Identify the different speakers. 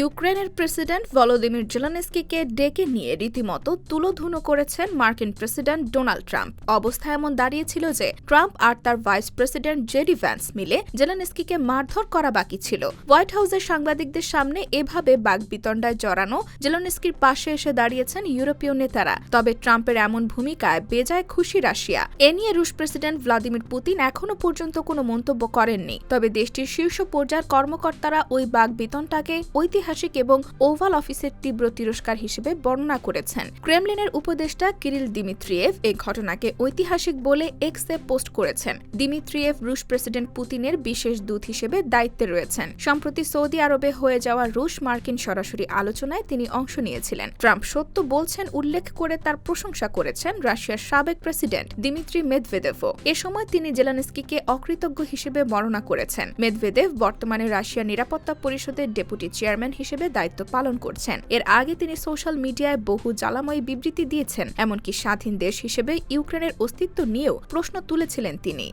Speaker 1: ইউক্রেনের president Volodymyr জেলানেস্কিকে ডেকে নিয়ে রীতিমতো তুলোধুনো করেছেন মার্কিন প্রেসিডেন্ট ডোনাল্ড ট্রাম্প। অবস্থা এমন দাঁড়িয়েছিল যে ট্রাম্প আর তার ভাইস প্রেসিডেন্ট জেডি ভ্যান্স মিলে জেলানেস্কিকে মারধর করা বাকি ছিল। হোয়াইট হাউসের সাংবাদিকদের সামনে এভাবে বাগবিতণ্ডায় জড়ানো জেলানেস্কির পাশে এসে দাঁড়িয়েছেন ইউরোপীয় নেতারা। তবে ট্রাম্পের এমন ভূমিকায় বেজায় খুশি রাশিয়া। এ নিয়ে রুশ প্রেসিডেন্ট ভ্লাদিমির পুতিন এখনও পর্যন্ত কোনো মন্তব্য করেননি। তবে দেশটির শীর্ষ পর্যায়ের কর্মকর্তারা ওই বাগবিতণ্ডাকে ঐতিহাসিক এবং ওভাল অফিসের তীব্র তিরস্কার হিসেবে বর্ণনা করেছেন। ক্রেমলিনের উপদেষ্টা কিরিল দিমিত্রিয়েভ এই ঘটনাকে ঐতিহাসিক বলে এক্সে পোস্ট করেছেন। দিমিত্রিয়েভ রুশ প্রেসিডেন্ট পুতিনের বিশেষ দূত হিসেবে দায়িত্বে রয়েছেন। সম্প্রতি সৌদি আরবে হয়ে যাওয়া রুশ মার্কিন সরাসরি আলোচনায় তিনি অংশ নিয়েছিলেন। ট্রাম্প সত্য বলছেন, উল্লেখ করে তার প্রশংসা করেছেন রাশিয়ার সাবেক প্রেসিডেন্ট দিমিত্রি মেদভেদেভও। এ সময় তিনি জেলানস্কিকে অকৃতজ্ঞ হিসেবে বর্ণনা করেছেন। মেদভেদেভ বর্তমানে রাশিয়ার নিরাপত্তা পরিষদের ডেপুটি চেয়ারম্যান হিসেবে দায়িত্ব পালন করছেন। এর আগে তিনি সোশ্যাল মিডিয়ায় বহু জ্বালাময়ী বিবৃতি দিয়েছেন, এমনকি স্বাধীন দেশ হিসেবে ইউক্রেনের অস্তিত্ব নিয়েও প্রশ্ন তুলেছিলেন তিনি।